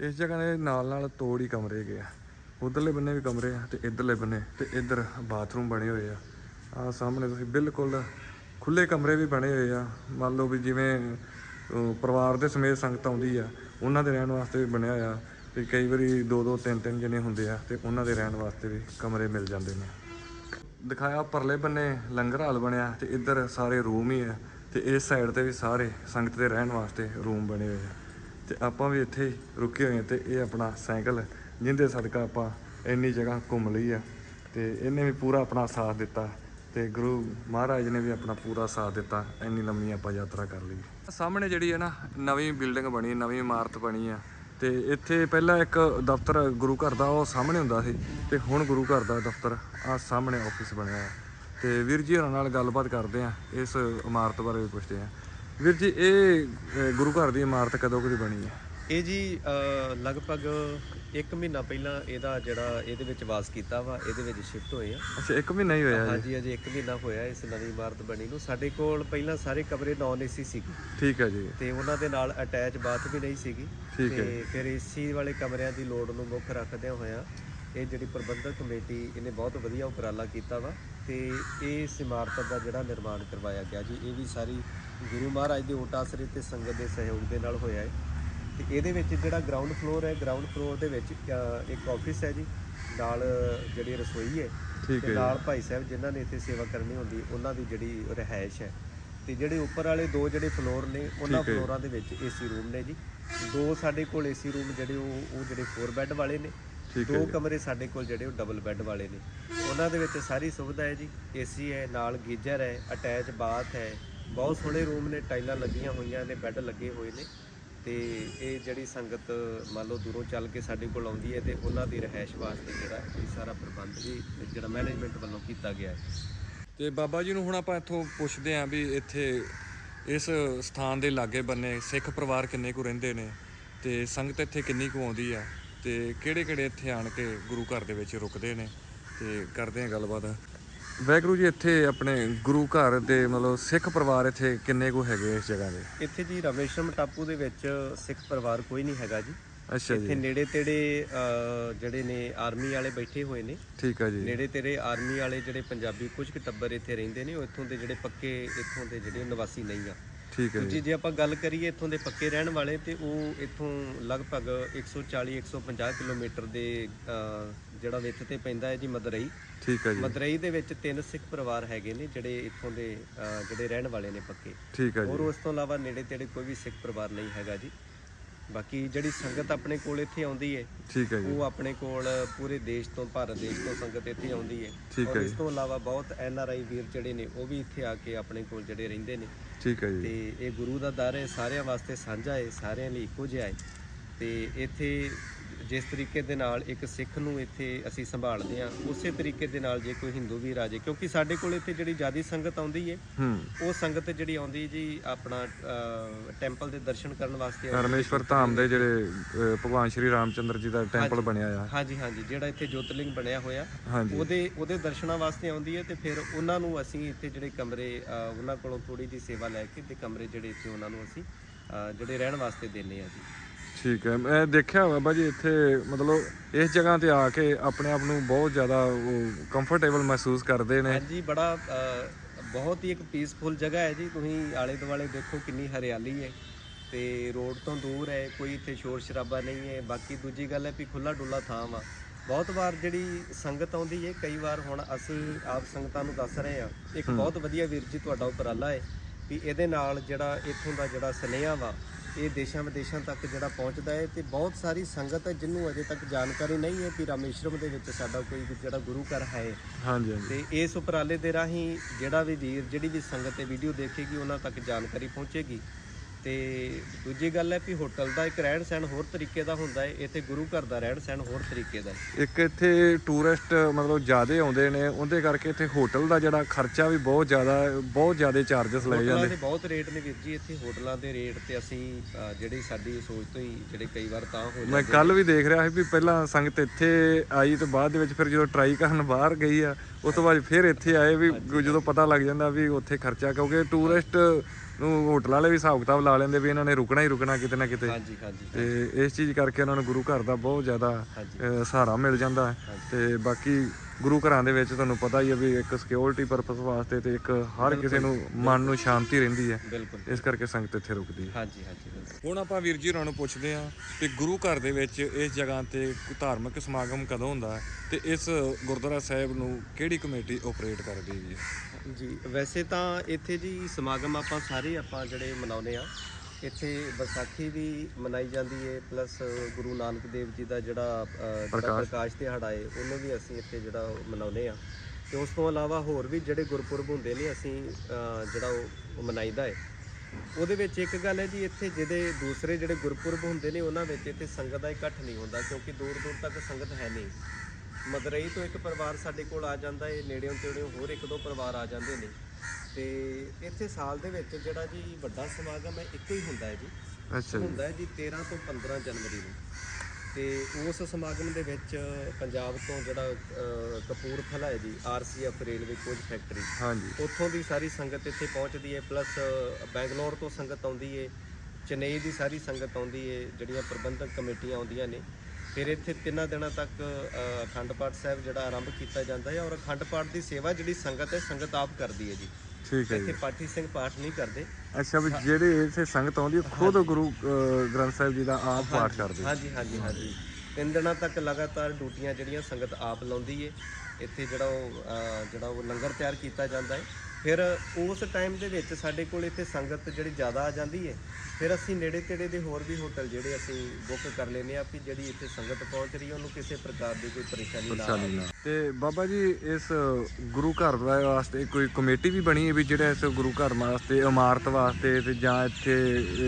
S1: ਇਸ ਜਗ੍ਹਾ ਦੇ ਨਾਲ ਨਾਲ ਤੋੜ ਹੀ ਕਮਰੇ ਗਏ ਆ। ਉਧਰਲੇ ਬੰਨੇ ਵੀ ਕਮਰੇ ਆ ਤੇ ਇਧਰਲੇ ਬੰਨੇ ਤੇ ਇੱਧਰ ਬਾਥਰੂਮ ਬਣੇ ਹੋਏ ਆ। ਆ ਸਾਹਮਣੇ ਤੁਸੀਂ ਬਿਲਕੁਲ ਖੁੱਲੇ ਕਮਰੇ ਵੀ ਬਣੇ ਹੋਏ ਆ। ਮੰਨ ਲਓ ਵੀ ਜਿਵੇਂ ਪਰਿਵਾਰ ਦੇ ਸਮੇਤ ਸੰਗਤ ਆਉਂਦੀ ਆ, ਉਹਨਾਂ ਦੇ ਰਹਿਣ ਵਾਸਤੇ ਵੀ ਬਣਿਆ ਹੋਇਆ। ਤੇ ਕਈ ਵਾਰੀ ਦੋ ਦੋ ਤਿੰਨ ਤਿੰਨ ਜਣੇ ਹੁੰਦੇ ਆ ਤੇ ਉਹਨਾਂ ਦੇ ਰਹਿਣ ਵਾਸਤੇ ਵੀ ਕਮਰੇ ਮਿਲ ਜਾਂਦੇ ਨੇ। ਦਿਖਾਇਆ ਪਰਲੇ ਬੰਨੇ ਲੰਗਰ ਹਾਲ ਬਣਿਆ ਤੇ ਇੱਧਰ ਸਾਰੇ ਰੂਮ ਹੀ ਆ ਤੇ ਇਸ ਸਾਈਡ ਤੇ ਵੀ ਸਾਰੇ ਸੰਗਤ ਦੇ ਰਹਿਣ ਵਾਸਤੇ ਰੂਮ ਬਣੇ ਹੋਏ ਆ। ਤੇ ਆਪਾਂ ਵੀ ਇੱਥੇ ਹੀ ਰੁਕੇ ਹੋਏ ਆ ਤੇ ਇਹ ਆਪਣਾ ਸਾਈਕਲ ਜਿੰਦੇ ਸਦਕਾ ਆਪਾਂ ਇੰਨੀ ਜਗ੍ਹਾ ਘੁੰਮ ਲਈ ਆ ਤੇ ਇਹਨੇ ਵੀ ਪੂਰਾ ਆਪਣਾ ਸਾਥ ਦਿੱਤਾ ਤੇ ਗੁਰੂ ਮਹਾਰਾਜ ਨੇ ਵੀ ਆਪਣਾ ਪੂਰਾ ਸਾਥ ਦਿੱਤਾ, ਇੰਨੀ ਲੰਮੀ ਆਪਾਂ ਯਾਤਰਾ ਕਰ ਲਈ। ਸਾਹਮਣੇ ਜਿਹੜੀ ਹੈ ਨਾ ਨਵੀਂ ਬਿਲਡਿੰਗ ਬਣੀ, ਨਵੀਂ ਇਮਾਰਤ ਬਣੀ ਆ। ਤੇ ਇੱਥੇ ਪਹਿਲਾਂ ਇੱਕ ਦਫ਼ਤਰ ਗੁਰੂ ਘਰ ਦਾ, ਉਹ ਸਾਹਮਣੇ ਹੁੰਦਾ ਸੀ ਤੇ ਹੁਣ ਗੁਰੂ ਘਰ ਦਾ ਦਫ਼ਤਰ ਆ ਸਾਹਮਣੇ ਆਫਿਸ ਬਣਿਆ ਹੈ ਤੇ ਵੀਰ ਜੀ ਹੋਰਾਂ ਨਾਲ ਗੱਲਬਾਤ ਕਰਦੇ ਆ ਇਸ ਇਮਾਰਤ ਬਾਰੇ ਵੀ ਪੁੱਛਦੇ ਆ ਵੀਰ ਜੀ, ਇਹ ਗੁਰੂ ਘਰ ਦੀ ਇਮਾਰਤ ਕਦੋਂ ਕਦੀ ਬਣੀ ਹੈ?
S2: ਇਹ ਜੀ ਲਗਭਗ 1 ਮਹੀਨਾ ਪਹਿਲਾਂ ਇਹਦਾ ਜਿਹੜਾ ਇਹਦੇ ਵਿੱਚ ਵਾਸ ਕੀਤਾ ਵਾ ਇਹਦੇ ਵਿੱਚ ਸ਼ਿਫਟ ਹੋਏ ਆ।
S1: ਅੱਛਾ ਇੱਕ ਮਹੀਨਾ ਹੀ ਹੋਇਆ
S2: ਹਾਂਜੀ ਅਜੇ 1 ਮਹੀਨਾ ਹੋਇਆ ਇਸ ਨਵੀਂ ਇਮਾਰਤ ਬਣੀ ਨੂੰ। ਸਾਡੇ ਕੋਲ ਪਹਿਲਾਂ ਸਾਰੇ ਕਮਰੇ ਨਾਨ ਏਸੀ ਸੀਗੇ।
S1: ਠੀਕ ਹੈ ਜੀ।
S2: ਤੇ ਉਹਨਾਂ ਦੇ ਨਾਲ ਅਟੈਚ ਬਾਥ ਵੀ ਨਹੀਂ ਸੀਗੀ। ਤੇ ਫਿਰ ਏਸੀ ਵਾਲੇ ਕਮਰਿਆਂ ਦੀ ਲੋੜ ਨੂੰ ਮੁੱਖ ਰੱਖਦਿਆਂ ਹੋਇਆਂ ਇਹ ਜਿਹੜੀ ਪ੍ਰਬੰਧਕ ਕਮੇਟੀ ਇਹਨੇ ਬਹੁਤ ਵਧੀਆ ਉਪਰਾਲਾ ਕੀਤਾ ਵਾ। ਤੇ ਇਸ ਇਮਾਰਤ ਦਾ ਜਿਹੜਾ ਨਿਰਮਾਣ ਕਰਵਾਇਆ ਗਿਆ ਜੀ ਇਹ ਵੀ ਸਾਰੀ ਗੁਰੂ ਮਹਾਰਾਜ ਦੇ ਓਟ ਆਸਰੇ ਤੇ ਸੰਗਤ ਦੇ ਸਹਿਯੋਗ ਦੇ ਨਾਲ ਹੋਇਆ ਹੈ ਤੇ ਇਹਦੇ ਵਿੱਚ ਜਿਹੜਾ ਗਰਾਊਂਡ ਫਲੋਰ ਹੈ ਗਰਾਊਂਡ ਫਲੋਰ ਦੇ ਵਿੱਚ ਅ, ਇੱਕ ਆਫਿਸ ਹੈ ਜੀ। ਨਾਲ ਜਿਹੜੀ ਰਸੋਈ ਹੈ
S1: ਠੀਕ
S2: ਤੇ
S1: ਹੈ
S2: ਨਾਲ ਭਾਈ ਸਾਹਿਬ ਜਿਨ੍ਹਾਂ ਨੇ ਇੱਥੇ ਸੇਵਾ ਕਰਨੀ ਹੁੰਦੀ ਉਹਨਾਂ ਦੀ ਜਿਹੜੀ ਰਿਹਾਇਸ਼ ਹੈ। ਤੇ ਜਿਹੜੇ ਉੱਪਰ ਵਾਲੇ ਦੋ ਜਿਹੜੇ ਫਲੋਰ ਨੇ ਉਹਨਾਂ
S1: ਠੀਕ ਹੈ।
S2: ਫਲੋਰਾਂ ਦੇ ਵਿੱਚ ਏਸੀ ਰੂਮ ਨੇ ਜੀ। ਦੋ ਸਾਡੇ ਕੋਲ ਏਸੀ ਰੂਮ ਜਿਹੜੇ ਉਹ ਉਹ ਜਿਹੜੇ 4 ਬੈੱਡ ਵਾਲੇ ਨੇ।
S1: ਠੀਕ ਹੈ
S2: ਦੋ
S1: ਜੀ।
S2: ਕਮਰੇ ਸਾਡੇ ਕੋਲ ਜਿਹੜੇ ਉਹ ਡਬਲ ਬੈੱਡ ਵਾਲੇ ਨੇ। ਉਹਨਾਂ ਦੇ ਵਿੱਚ ਸਾਰੀ ਸੁਵਿਧਾ ਹੈ ਜੀ। ਏਸੀ ਹੈ ਨਾਲ ਗੀਜ਼ਰ ਹੈ ਅਟੈਚ ਬਾਥ ਹੈ। ਬਹੁਤ ਸੋਹਣੇ ਰੂਮ ਨੇ ਟਾਈਲਾਂ ਲੱਗੀਆਂ ਹੋਈਆਂ ਨੇ ਬੈੱਡ ਲੱਗੇ ਹੋਏ ਨੇ। ਤੇ ਇਹ ਜਿਹੜੀ ਸੰਗਤ ਮੰਨ ਲਓ ਦੂਰੋਂ ਚੱਲ ਕੇ ਸਾਡੇ ਕੋਲ ਆਉਂਦੀ ਹੈ ਤੇ ਉਹਨਾਂ ਦੀ ਰਿਹਾਇਸ਼ ਵਾਸਤੇ ਜਿਹੜਾ ਇਹ ਸਾਰਾ ਪ੍ਰਬੰਧ ਵੀ ਜਿਹੜਾ ਮੈਨੇਜਮੈਂਟ ਵੱਲੋਂ ਕੀਤਾ ਗਿਆ ਹੈ।
S1: ਤੇ ਬਾਬਾ ਜੀ ਨੂੰ ਹੁਣ ਆਪਾਂ ਇੱਥੋਂ ਪੁੱਛਦੇ ਆਂ ਵੀ ਇੱਥੇ ਇਸ ਸਥਾਨ ਦੇ ਲਾਗੇ ਬੰਨੇ ਸਿੱਖ ਪਰਿਵਾਰ ਕਿੰਨੇ ਕੁ ਰਹਿੰਦੇ ਨੇ ਤੇ ਸੰਗਤ ਇੱਥੇ ਕਿੰਨੀ ਕੁ ਆਉਂਦੀ ਆ ਤੇ ਕਿਹੜੇ ਕਿਹੜੇ ਇੱਥੇ ਆਣ ਕੇ ਗੁਰੂ ਘਰ ਦੇ ਵਿੱਚ ਰੁਕਦੇ ਨੇ ਤੇ ਕਰਦੇ ਆਂ ਗੱਲਬਾਤ। ਵੈਗਰੂ ਜੀ ਇੱਥੇ ਆਪਣੇ ਗੁਰੂ ਘਰ ਦੇ ਮਤਲਬ ਸਿੱਖ ਪਰਿਵਾਰ ਇੱਥੇ ਕਿੰਨੇ ਕੁ ਹੈਗੇ ਇਸ ਜਗ੍ਹਾ ਦੇ?
S2: ਇੱਥੇ ਜੀ ਰਮੇਸ਼ਮ ਟਾਪੂ ਦੇ ਵਿੱਚ ਸਿੱਖ ਪਰਿਵਾਰ ਕੋਈ ਨਹੀਂ ਹੈਗਾ ਜੀ।
S1: ਅੱਛਾ
S2: ਇੱਥੇ
S1: ਜੀ
S2: ਨੇੜੇ ਤੇੜੇ ਜਿਹੜੇ ਨੇ ਆਰਮੀ ਵਾਲੇ ਬੈਠੇ ਹੋਏ ਨੇ।
S1: ਠੀਕ ਆ ਜੀ।
S2: ਨੇੜੇ ਤੇੜੇ ਆਰਮੀ ਵਾਲੇ ਜਿਹੜੇ ਪੰਜਾਬੀ ਕੁਝ ਕੁ ਟੱਬਰ ਇੱਥੇ ਰਹਿੰਦੇ ਨੇ ਉਹ ਇੱਥੋਂ ਦੇ ਜਿਹੜੇ ਪੱਕੇ ਇੱਥੋਂ ਦੇ ਜਿਹੜੇ ਨਿਵਾਸੀ ਨਹੀਂ ਆ।
S1: ਠੀਕ ਹੈ ਜੀ।
S2: ਜੇ ਆਪਾਂ ਗੱਲ ਕਰੀਏ ਇੱਥੋਂ ਦੇ ਪੱਕੇ ਰਹਿਣ ਵਾਲੇ ਤੇ ਉਹ ਇੱਥੋਂ ਲਗਭਗ 140 150 ਕਿਲੋਮੀਟਰ ਦੇ ਜਿਹੜਾ ਵਿੱਥ ਤੇ ਪੈਂਦਾ ਹੈ ਜੀ ਮਦਰਈ।
S1: ਠੀਕ ਆ ਜੀ।
S2: ਮਦਰਈ ਦੇ ਵਿੱਚ ਤਿੰਨ ਸਿੱਖ ਪਰਿਵਾਰ ਹੈਗੇ ਨੇ ਜਿਹੜੇ ਇੱਥੋਂ ਦੇ ਜਿਹੜੇ ਰਹਿਣ ਵਾਲੇ ਨੇ ਪੱਕੇ।
S1: ਠੀਕ
S2: ਔਰ
S1: ਜੀ।
S2: ਉਸ ਤੋਂ ਇਲਾਵਾ ਨੇੜੇ ਤੇੜੇ ਕੋਈ ਵੀ ਸਿੱਖ ਪਰਿਵਾਰ ਨਹੀਂ ਹੈਗਾ ਜੀ। ਬਾਕੀ ਜਿਹੜੀ ਸੰਗਤ ਆਪਣੇ ਕੋਲ ਇੱਥੇ ਆਉਂਦੀ ਹੈ
S1: ਠੀਕ ਹੈ ਜੀ।
S2: ਉਹ ਆਪਣੇ ਕੋਲ ਪੂਰੇ ਦੇਸ਼ ਤੋਂ ਭਾਰਤ ਦੇਸ਼ ਤੋਂ ਸੰਗਤ ਇੱਥੇ ਆਉਂਦੀ ਹੈ
S1: ਠੀਕ ਹੈ
S2: ਇਸ। ਤੋਂ ਇਲਾਵਾ ਬਹੁਤ ਐਨ ਆਰ ਆਈ ਵੀਰ ਜਿਹੜੇ ਨੇ ਉਹ ਵੀ ਇੱਥੇ ਆ ਕੇ ਆਪਣੇ ਕੋਲ ਜਿਹੜੇ ਰਹਿੰਦੇ ਨੇ।
S1: ਠੀਕ ਹੈ ਜੀ।
S2: ਤੇ ਇਹ ਗੁਰੂ ਦਾ ਦਰ ਹੈ ਸਾਰਿਆਂ ਵਾਸਤੇ ਸਾਂਝਾ ਹੈ ਸਾਰਿਆਂ ਲਈ ਇੱਕੋ ਜਿਹਾ ਹੈ। ਤੇ ਇੱਥੇ ਜਿਸ ਤਰੀਕੇ ਦੇ ਨਾਲ ਇੱਕ ਸਿੱਖ ਨੂੰ ਇੱਥੇ ਅਸੀਂ ਸੰਭਾਲਦੇ ਹਾਂ ਉਸੇ ਤਰੀਕੇ ਦੇ ਨਾਲ ਜੇ ਕੋਈ ਹਿੰਦੂ ਵੀਰ ਆ ਜਾਏ ਕਿਉਂਕਿ ਸਾਡੇ ਕੋਲ ਇੱਥੇ ਜਿਹੜੀ ਜਿਆਦੀ ਸੰਗਤ ਆਉਂਦੀ ਹੂੰ। ਉਹ ਸੰਗਤ ਜਿਹੜੀ ਆਉਂਦੀ ਜੀ ਆਪਣਾ ਟੈਂਪਲ ਦੇ ਦਰਸ਼ਨ ਕਰਨ ਵਾਸਤੇ।
S1: ਰਮੇਸ਼ਵਰ ਧਾਮ ਦੇ ਜਿਹੜੇ ਭਗਵਾਨ ਸ਼੍ਰੀ ਰਾਮਚੰਦਰ ਜੀ ਦਾ ਟੈਂਪਲ ਬਣਿਆ ਆ।
S2: ਹਾਂਜੀ ਹਾਂਜੀ ਜਿਹੜਾ ਇੱਥੇ ਜੋਤਿਰਲਿੰਗ ਬਣਿਆ ਹੋਇਆ ਉਹਦੇ ਉਹਦੇ ਦਰਸ਼ਨਾਂ ਵਾਸਤੇ ਆਉਂਦੀ ਹੈ ਤੇ ਫਿਰ ਉਹਨਾਂ ਨੂੰ ਅਸੀਂ ਇੱਥੇ ਜਿਹੜੇ ਕਮਰੇ ਉਹਨਾਂ ਕੋਲੋਂ ਥੋੜੀ ਜੀ ਸੇਵਾ ਲੈ ਕੇ ਤੇ ਕਮਰੇ ਜਿਹੜੇ ਇੱਥੇ ਉਹਨਾਂ ਨੂੰ ਅਸੀਂ ਜਿਹੜੇ ਰਹਿਣ ਵਾਸਤੇ ਦਿੰਨੇ ਆ ਜੀ।
S1: ਠੀਕ ਹੈ। ਮੈਂ ਦੇਖਿਆ ਬਾਬਾ ਜੀ ਇੱਥੇ ਮਤਲਬ ਇਸ ਜਗ੍ਹਾ ਤੇ ਆ ਕੇ ਆਪਣੇ ਆਪ ਨੂੰ ਬਹੁਤ ਜ਼ਿਆਦਾ ਕੰਫਰਟੇਬਲ ਮਹਿਸੂਸ ਕਰਦੇ ਨੇ।
S2: ਹਾਂਜੀ ਬੜਾ ਬਹੁਤ ਹੀ ਇੱਕ ਪੀਸਫੁਲ ਜਗ੍ਹਾ ਹੈ ਜੀ। ਤੁਸੀਂ ਆਲੇ ਦੁਆਲੇ ਦੇਖੋ ਕਿੰਨੀ ਹਰਿਆਲੀ ਹੈ ਤੇ ਰੋਡ ਤੋਂ ਦੂਰ ਹੈ ਕੋਈ ਇੱਥੇ ਸ਼ੋਰ ਸ਼ਰਾਬਾ ਨਹੀਂ ਹੈ। ਬਾਕੀ ਦੂਜੀ ਗੱਲ ਹੈ ਵੀ ਖੁੱਲਾ ਡੁੱਲਾ ਥਾਂ ਵਾ। ਬਹੁਤ ਵਾਰ ਜਿਹੜੀ ਸੰਗਤ ਆਉਂਦੀ ਹੈ ਕਈ ਵਾਰ ਹੁਣ ਅਸੀਂ ਆਪ ਸੰਗਤਾਂ ਨੂੰ ਦੱਸ ਰਹੇ ਹਾਂ ਇੱਕ ਬਹੁਤ ਵਧੀਆ ਵੀਰ ਜੀ ਤੁਹਾਡਾ ਉਪਰਾਲਾ ਹੈ ਵੀ ਇਹਦੇ ਨਾਲ ਜਿਹੜਾ ਇੱਥੋਂ ਦਾ ਜਿਹੜਾ ਸੁਨੇਹਾ ਵਾ ਇਹ ਦੇਸ਼ਾਂ ਵਿਦੇਸ਼ਾਂ ਤੱਕ ਜਿਹੜਾ ਪਹੁੰਚਦਾ ਹੈ ਤੇ ਬਹੁਤ ਸਾਰੀ ਸੰਗਤ ਹੈ ਜਿਹਨੂੰ ਅਜੇ ਤੱਕ ਜਾਣਕਾਰੀ ਨਹੀਂ ਹੈ ਕਿ ਰਾਮੇਸ਼ਵਰਮ ਦੇ ਵਿੱਚ ਸਾਡਾ ਕੋਈ ਜਿਹੜਾ ਗੁਰੂ ਘਰ ਹੈ
S1: ਹਾਂਜੀ ਹਾਂਜੀ।
S2: ਤੇ ਇਸ ਉਪਰਾਲੇ ਦੇ ਰਾਹੀਂ ਜਿਹੜਾ ਵੀ ਵੀਰ ਜਿਹੜੀ ਵੀ ਸੰਗਤ ਇਹ ਵੀਡੀਓ ਦੇਖੇਗੀ ਉਹਨਾਂ ਤੱਕ ਜਾਣਕਾਰੀ ਪਹੁੰਚੇਗੀ। ਤੇ ਦੂਜੀ ਗੱਲ ਹੈ ਵੀ ਹੋਟਲ ਦਾ ਇੱਕ ਰਹਿਣ ਸਹਿਣ ਹੋਰ ਤਰੀਕੇ ਦਾ ਹੁੰਦਾ ਹੈ ਇੱਥੇ ਗੁਰੂ ਘਰ ਦਾ ਰਹਿਣ ਸਹਿਣ ਹੋਰ ਤਰੀਕੇ ਦਾ ਹੈ।
S1: ਇੱਕ ਇੱਥੇ ਟੂਰਿਸਟ ਮਤਲਬ ਜ਼ਿਆਦੇ ਆਉਂਦੇ ਨੇ ਉਹਦੇ ਕਰਕੇ ਇੱਥੇ ਹੋਟਲ ਦਾ ਜਿਹੜਾ ਖਰਚਾ ਵੀ ਬਹੁਤ ਜ਼ਿਆਦਾ ਬਹੁਤ ਜ਼ਿਆਦੇ ਚਾਰजेस ਲਏ
S2: ਹੋਟਲਾਂ
S1: ਜਾਂਦੇ।
S2: ਦੇ ਬਹੁਤ ਰੇਟ ਨੇ ਵੀਰ ਜੀ ਇੱਥੇ ਹੋਟਲਾਂ ਦੇ ਰੇਟ ਤੇ ਅਸੀਂ ਜਿਹੜੀ ਸਾਡੀ ਸੋਚ ਤੋਂ ਹੀ ਜਿਹੜੇ ਕਈ ਵਾਰ ਤਾਂ ਹੋ
S1: ਮੈਂ
S2: ਜਾਂਦੇ
S1: ਕੱਲ ਵੀ ਦੇਖ ਰਿਹਾ ਸੀ ਵੀ ਪਹਿਲਾਂ ਸੰਗਤ ਇੱਥੇ ਆਈ ਤੇ ਬਾਅਦ ਦੇ ਵਿੱਚ ਫਿਰ ਜਦੋਂ ਟਰਾਈ ਕਰਨ ਬਾਹਰ ਗਈ ਆ ਉਸ ਤੋਂ ਬਾਅਦ ਫਿਰ ਇੱਥੇ ਆਏ ਵੀ ਜਦੋਂ ਪਤਾ ਲੱਗ ਜਾਂਦਾ ਵੀ ਉੱਥੇ ਖਰਚਾ ਕਿਉਂਕਿ ਟੂਰਿਸਟ ਨੂੰ ਹੋਟਲ ਵਾਲੇ ਵੀ ਹਿਸਾਬ ਕਿਤਾਬ ਲਾ ਲੈਂਦੇ ਵੀ ਇਹਨਾਂ ਨੇ ਰੁਕਣਾ ਹੀ ਰੁਕਣਾ ਕਿਤੇ ਨਾ ਕਿਤੇ।
S2: ਹਾਂਜੀ ਹਾਂਜੀ
S1: ਤੇ ਇਸ ਚੀਜ਼ ਕਰਕੇ ਉਹਨਾਂ ਨੂੰ ਗੁਰੂ ਘਰ ਦਾ ਬਹੁਤ ਜ਼ਿਆਦਾ ਸਹਾਰਾ ਮਿਲ ਜਾਂਦਾ ਤੇ ਬਾਕੀ ਗੁਰੂ ਘਰਾਂ ਦੇ ਵਿੱਚ ਤੁਹਾਨੂੰ ਪਤਾ ਹੀ ਹੈ ਵੀ ਇੱਕ ਸਿਕਿਉਰਿਟੀ ਪਰਪਸ ਵਾਸਤੇ ਤੇ ਇੱਕ ਹਰ ਕਿਸੇ ਨੂੰ ਮਨ ਨੂੰ ਸ਼ਾਂਤੀ ਰਹਿੰਦੀ ਹੈ।
S2: ਬਿਲਕੁਲ।
S1: ਇਸ ਕਰਕੇ ਸੰਗਤ ਇੱਥੇ ਰੁਕਦੀ ਹੈ।
S2: ਹਾਂਜੀ ਹਾਂਜੀ
S1: ਹੁਣ ਆਪਾਂ ਵੀਰ ਜੀ ਹੋਰਾਂ ਨੂੰ ਪੁੱਛਦੇ ਹਾਂ ਕਿ ਗੁਰੂ ਘਰ ਦੇ ਵਿੱਚ ਇਸ ਜਗ੍ਹਾ ਤੇ ਕੋਈ ਧਾਰਮਿਕ ਸਮਾਗਮ ਕਦੋਂ ਹੁੰਦਾ ਹੈ ਤੇ ਇਸ ਗੁਰਦੁਆਰਾ ਸਾਹਿਬ ਨੂੰ ਕਿਹੜੀ ਕਮੇਟੀ ਆਪਰੇਟ ਕਰਦੀ ਹੈ? ਜੀ
S2: ਵੈਸੇ ਤਾਂ ਇੱਥੇ ਜੀ ਸਮਾਗਮ ਆਪਾਂ ਸਾਰੇ ਆਪਾਂ ਜਿਹੜੇ ਮਨਾਉਨੇ ਆ ਇੱਥੇ ਵਿਸਾਖੀ ਵੀ ਮਨਾਈ ਜਾਂਦੀ ਹੈ ਪਲੱਸ ਗੁਰੂ ਨਾਨਕ ਦੇਵ ਜੀ ਦਾ ਜਿਹੜਾ ਅ, ਜਿਹੜਾ
S1: ਪ੍ਰਕਾਸ਼।
S2: ਦਿਹਾੜਾ ਹੈ ਉਹਨੂੰ ਵੀ ਅਸੀਂ ਇੱਥੇ ਜਿਹੜਾ ਮਨਾਉਨੇ ਆ ਤੇ ਉਸ ਤੋਂ ਇਲਾਵਾ ਹੋਰ ਵੀ ਜਿਹੜੇ ਗੁਰਪੁਰਬ ਹੁੰਦੇ ਨੇ ਅਸੀਂ ਅ, ਜਿਹੜਾ ਉਹ ਮਨਾਈਦਾ ਹੈ ਉਹਦੇ ਵਿੱਚ ਇੱਕ ਗੱਲ ਹੈ ਜੀ ਇੱਥੇ ਜਿਹਦੇ ਦੂਸਰੇ ਜਿਹੜੇ ਗੁਰਪੁਰਬ ਹੁੰਦੇ ਨੇ ਉਹਨਾਂ ਵਿੱਚ ਇੱਥੇ ਸੰਗਤ ਦਾ ਇਕੱਠ ਨਹੀਂ ਹੁੰਦਾ ਕਿਉਂਕਿ ਦੂਰ ਦੂਰ ਤੱਕ ਸੰਗਤ ਹੈ ਨਹੀਂ। ਮਦਰਈ ਤੋਂ ਇੱਕ ਪਰਿਵਾਰ ਸਾਡੇ ਕੋਲ ਆ ਜਾਂਦਾ ਹੈ ਨੇੜਿਓਂ ਤੇੜਿਓਂ ਹੋਰ ਇੱਕ ਦੋ ਪਰਿਵਾਰ ਆ ਜਾਂਦੇ ਨੇ। ਤੇ ਇੱਥੇ ਸਾਲ ਦੇ ਵਿੱਚ ਜਿਹੜਾ ਜੀ ਵੱਡਾ ਸਮਾਗਮ ਹੈ ਇੱਕੋ ਹੀ ਹੁੰਦਾ ਹੈ ਜੀ।
S1: ਅੱਛਾ
S2: ਹੁੰਦਾ ਹੈ ਜੀ 13 ਤੋਂ 15 ਜਨਵਰੀ ਨੂੰ। ਤੇ ਉਸ ਸਮਾਗਮ ਦੇ ਵਿੱਚ ਪੰਜਾਬ ਤੋਂ ਜਿਹੜਾ ਅ, ਕਪੂਰਥਲਾ ਹੈ ਜੀ ਆਰਸੀਐਫ ਰੇਲਵੇ ਕੋਚ ਫੈਕਟਰੀ।
S1: ਹਾਂਜੀ।
S2: ਉੱਥੋਂ ਦੀ ਸਾਰੀ ਸੰਗਤ ਇੱਥੇ ਪਹੁੰਚਦੀ ਹੈ ਪਲੱਸ ਬੈਂਗਲੌਰ ਤੋਂ ਸੰਗਤ ਆਉਂਦੀ ਹੈ ਚੇਨਈ ਦੀ ਸਾਰੀ ਸੰਗਤ ਆਉਂਦੀ ਹੈ ਜਿਹੜੀਆਂ ਪ੍ਰਬੰਧਕ ਕਮੇਟੀਆਂ ਆਉਂਦੀਆਂ ਨੇ। ਫਿਰ ਇੱਥੇ ਤਿੰਨਾਂ ਦਿਨਾਂ ਤੱਕ ਅਖੰਡ ਪਾਠ ਸਾਹਿਬ ਜਿਹੜਾ ਆਰੰਭ ਕੀਤਾ ਜਾਂਦਾ ਹੈ ਔਰ ਅਖੰਡ ਪਾਠ ਦੀ ਸੇਵਾ ਜਿਹੜੀ ਸੰਗਤ ਹੈ ਸੰਗਤ ਆਪ ਕਰਦੀ ਹੈ ਜੀ।
S1: ਠੀਕ ਹੈ
S2: ਇੱਥੇ ਪਾਠੀ ਸਿੰਘ ਪਾਠ ਨਹੀਂ ਕਰਦੇ।
S1: ਅੱਛਾ ਵੀ ਜਿਹੜੇ ਇੱਥੇ ਸੰਗਤ ਆਉਂਦੀ ਹੈ ਖੁਦ ਗੁਰੂ ਗ੍ਰੰਥ ਸਾਹਿਬ ਜੀ ਦਾ ਆਪ ਪਾਠ ਕਰਦੇ।
S2: ਹਾਂਜੀ ਹਾਂਜੀ ਹਾਂਜੀ। ਤਿੰਨ ਦਿਨਾਂ ਤੱਕ ਲਗਾਤਾਰ ਡਿਊਟੀਆਂ ਜਿਹੜੀਆਂ ਸੰਗਤ ਆਪ ਲਾਉਂਦੀ ਏ। ਇੱਥੇ ਜਿਹੜਾ ਉਹ ਜਿਹੜਾ ਉਹ ਲੰਗਰ ਤਿਆਰ ਕੀਤਾ ਜਾਂਦਾ ਹੈ। ਫਿਰ ਉਸ ਟਾਈਮ ਦੇ ਵਿੱਚ ਸਾਡੇ ਕੋਲ ਇੱਥੇ ਸੰਗਤ ਜਿਹੜੀ ਜ਼ਿਆਦਾ ਆ ਜਾਂਦੀ ਹੈ ਫਿਰ ਅਸੀਂ ਨੇੜੇ ਤੇੜੇ ਦੇ ਹੋਰ ਵੀ ਹੋਟਲ ਜਿਹੜੇ ਅਸੀਂ ਬੁੱਕ ਕਰ ਲੈਨੇ ਆ ਕਿ ਜਿਹੜੀ ਇੱਥੇ ਸੰਗਤ ਪਹੁੰਚ ਰਹੀ ਹੈ ਉਹਨੂੰ ਕਿਸੇ ਪ੍ਰਕਾਰ ਦੀ ਕੋਈ ਪਰੇਸ਼ਾਨੀ ਨਾ ਆਵੇ।
S1: ਪਰੇਸ਼ਾਨੀ ਨਾ ਤੇ ਬਾਬਾ ਜੀ ਇਸ ਗੁਰੂ ਘਰ ਦੇ ਵਾਸਤੇ ਕੋਈ ਕਮੇਟੀ ਵੀ ਬਣੀ ਹੈ ਵੀ ਜਿਹੜਾ ਇਸ ਗੁਰੂ ਘਰ ਵਾਸਤੇ ਇਮਾਰਤ ਵਾਸਤੇ ਤੇ ਜਾਂ ਇੱਥੇ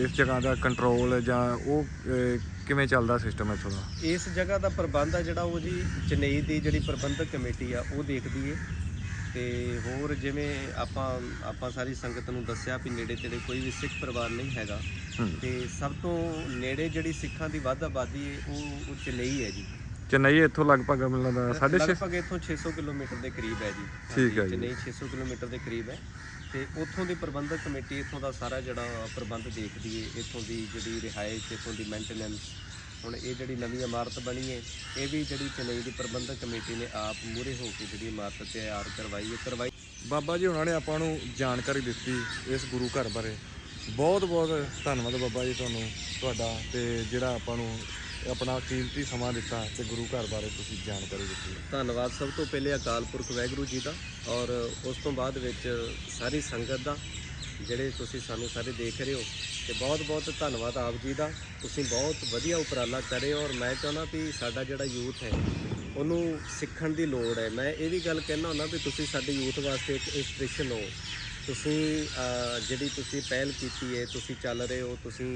S1: ਇਸ ਜਗ੍ਹਾ ਦਾ ਕੰਟਰੋਲ ਜਾਂ ਉਹ ਅਹ, ਕਿਵੇਂ ਚੱਲਦਾ ਸਿਸਟਮ ਇੱਥੋਂ ਦਾ
S2: ਇਸ ਜਗ੍ਹਾ ਦਾ ਪ੍ਰਬੰਧ ਆ ਜਿਹੜਾ ਉਹ ਜੀ ਚੇਨਈ ਦੀ ਜਿਹੜੀ ਪ੍ਰਬੰਧਕ ਕਮੇਟੀ ਆ ਉਹ ਦੇਖਦੀ ਏ। ਤੇ ਹੋਰ ਜਿਵੇਂ ਆਪਾਂ ਆਪਾਂ ਸਾਰੀ ਸੰਗਤ ਨੂੰ ਦੱਸਿਆ ਵੀ ਨੇੜੇ ਤੇੜੇ ਕੋਈ ਵੀ ਸਿੱਖ ਪਰਿਵਾਰ ਨਹੀਂ ਹੈਗਾ
S1: ਹੂੰ।
S2: ਤੇ ਸਭ ਤੋਂ ਨੇੜੇ ਜਿਹੜੀ ਸਿੱਖਾਂ ਦੀ ਵੱਧ ਆਬਾਦੀ ਏ ਉਹ ਉਹ ਚੇਨਈ ਹੈ ਜੀ
S1: ਚੇਨਈ ਇੱਥੋਂ ਲਗਭਗ ਮਿਲਦਾ 6.5
S2: ਲਗਭਗ ਇੱਥੋਂ 600 ਕਿਲੋਮੀਟਰ ਦੇ ਕਰੀਬ ਹੈ ਜੀ
S1: ਠੀਕ ਹੈ ਜੀ।
S2: ਚੇਨਈ 600 ਕਿਲੋਮੀਟਰ ਦੇ ਕਰੀਬ ਹੈ ਤੇ ਉੱਥੋਂ ਦੀ ਪ੍ਰਬੰਧਕ ਕਮੇਟੀ ਇੱਥੋਂ ਦਾ ਸਾਰਾ ਜਿਹੜਾ ਪ੍ਰਬੰਧ ਦੇਖਦੀ ਏ ਇੱਥੋਂ ਦੀ ਜਿਹੜੀ ਰਿਹਾਇਸ਼ ਇੱਥੋਂ ਦੀ ਮੇਨਟੇਨੈਂਸ ਹੁਣ ਇਹ ਜਿਹੜੀ ਨਵੀਂ ਇਮਾਰਤ ਬਣੀ ਏ ਇਹ ਵੀ ਜਿਹੜੀ ਚੇਨਈ ਦੀ ਪ੍ਰਬੰਧਕ ਕਮੇਟੀ ਨੇ ਆਪ ਮੂਰੇ ਹੋ ਕੇ ਜਿਹੜੀ ਇਮਾਰਤ ਤਿਆਰ ਕਰਵਾਈ ਏ ਕਰਵਾਈ।
S1: ਬਾਬਾ ਜੀ ਉਹਨਾਂ ਨੇ ਆਪਾਂ ਨੂੰ ਜਾਣਕਾਰੀ ਦਿੱਤੀ ਇਸ ਗੁਰੂ ਘਰ ਬਾਰੇ। ਬਹੁਤ ਬਹੁਤ ਧੰਨਵਾਦ ਬਾਬਾ ਜੀ ਤੁਹਾਨੂੰ ਤੁਹਾਡਾ ਤੇ ਜਿਹੜਾ ਆਪਾਂ ਨੂੰ ਆਪਣਾ ਕੀਮਤੀ ਸਮਾਂ ਦਿੱਤਾ ਤੇ ਗੁਰੂ ਘਰ ਬਾਰੇ ਤੁਸੀਂ ਜਾਣਕਾਰੀ ਦਿੱਤੀ।
S2: ਧੰਨਵਾਦ ਸਭ ਤੋਂ ਪਹਿਲੇ ਅਕਾਲ ਪੁਰਖ ਵਾਹਿਗੁਰੂ ਜੀ ਦਾ ਔਰ ਉਸ ਤੋਂ ਬਾਅਦ ਵਿੱਚ ਸਾਰੀ ਸੰਗਤ ਦਾ ਜਿਹੜੇ ਤੁਸੀਂ ਸਾਨੂੰ ਸਾਰੇ ਦੇਖ ਰਹੇ ਹੋ ਤੇ ਬਹੁਤ ਬਹੁਤ ਧੰਨਵਾਦ ਆਪ ਜੀ ਦਾ। ਤੁਸੀਂ ਬਹੁਤ ਵਧੀਆ ਉਪਰਾਲਾ ਕਰੇ ਔਰ ਮੈਂ ਚਾਹੁੰਦਾ ਵੀ ਸਾਡਾ ਜਿਹੜਾ ਯੂਥ ਹੈ, ਉਹਨੂੰ ਸਿੱਖਣ ਦੀ ਲੋੜ ਹੈ। ਮੈਂ ਇਹ ਵੀ ਗੱਲ ਕਹਿਣਾ ਹੁੰਦਾ ਵੀ ਤੁਸੀਂ ਸਾਡੇ ਯੂਥ ਵਾਸਤੇ ਇੱਕ ਇੰਸਪੀਰੇਸ਼ਨ ਹੋ। ਤੁਸੀਂ ਜਿਹੜੀ ਤੁਸੀਂ ਪਹਿਲ ਕੀਤੀ ਹੈ, ਤੁਸੀਂ ਚੱਲ ਰਹੇ ਹੋ, ਤੁਸੀਂ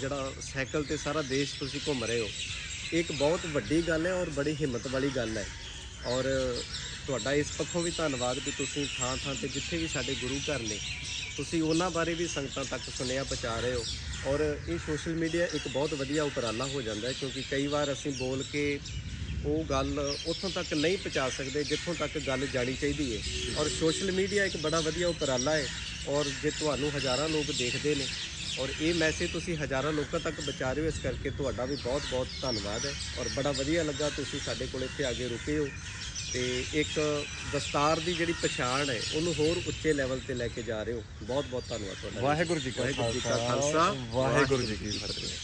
S2: ਜਿਹੜਾ ਸਾਈਕਲ ਤੇ ਸਾਰਾ ਦੇਸ਼ ਤੁਸੀਂ ਘੁੰਮ ਰਹੇ ਹੋ, ਇਹ ਇੱਕ ਬਹੁਤ ਵੱਡੀ ਗੱਲ ਹੈ ਔਰ ਬੜੀ ਹਿੰਮਤ ਵਾਲੀ ਗੱਲ ਹੈ। ਔਰ ਤੁਹਾਡਾ ਇਸ ਪੱਖੋਂ ਵੀ ਧੰਨਵਾਦ ਕਿ ਤੁਸੀਂ ਥਾਂ ਥਾਂ ਤੇ ਜਿੱਥੇ ਵੀ ਸਾਡੇ ਗੁਰੂ ਘਰ ਨੇ ਤੁਸੀਂ ਉਹਨਾਂ ਬਾਰੇ ਵੀ ਸੰਗਤਾਂ ਤੱਕ ਸੁਨੇਹਾ ਪਹੁੰਚਾ ਰਹੇ ਹੋ। ਔਰ ਇਹ ਸੋਸ਼ਲ ਮੀਡੀਆ ਇੱਕ ਬਹੁਤ ਵਧੀਆ ਉਪਰਾਲਾ ਹੋ ਜਾਂਦਾ ਹੈ, ਕਿਉਂਕਿ ਕਈ ਵਾਰ ਅਸੀਂ ਬੋਲ ਕੇ ਉਹ ਗੱਲ ਉੱਥੋਂ ਤੱਕ ਨਹੀਂ ਪਹੁੰਚਾ ਸਕਦੇ, ਜਿੱਥੋਂ ਤੱਕ ਗੱਲ ਜਾਣੀ ਚਾਹੀਦੀ ਹੈ। ਔਰ ਸੋਸ਼ਲ ਮੀਡੀਆ ਇੱਕ ਬੜਾ ਵਧੀਆ ਉਪਰਾਲਾ ਹੈ, ਔਰ ਜੇ ਤੁਹਾਨੂੰ ਹਜ਼ਾਰਾਂ ਲੋਕ ਦੇਖਦੇ ਨੇ ਔਰ ਇਹ ਮੈਸੇਜ ਤੁਸੀਂ ਹਜ਼ਾਰਾਂ ਲੋਕਾਂ ਤੱਕ ਪਹੁੰਚਾ ਰਹੇ ਹੋ ਇਸ ਕਰਕੇ ਤੁਹਾਡਾ ਵੀ ਬਹੁਤ-ਬਹੁਤ ਧੰਨਵਾਦ ਹੈ। ਔਰ ਬੜਾ ਵਧੀਆ ਲੱਗਾ ਤੁਸੀਂ ਸਾਡੇ ਕੋਲ ਇੱਥੇ ਆ ਕੇ ਰੁਕੇ ਹੋ। ਤੇ ਇੱਕ ਦਸਤਾਰ ਦੀ ਜਿਹੜੀ ਪਛਾਣ ਹੈ ਉਹਨੂੰ ਹੋਰ ਉੱਚੇ ਲੈਵਲ ਤੇ ਲੈ ਕੇ ਜਾ ਰਹੇ ਹੋ। ਬਹੁਤ-ਬਹੁਤ ਧੰਨਵਾਦ ਤੁਹਾਡਾ।
S1: ਵਾਹਿਗੁਰੂ ਜੀ ਕਾ
S2: ਖਾਲਸਾ,
S1: ਵਾਹਿਗੁਰੂ ਜੀ ਕੀ ਫਤਿਹ।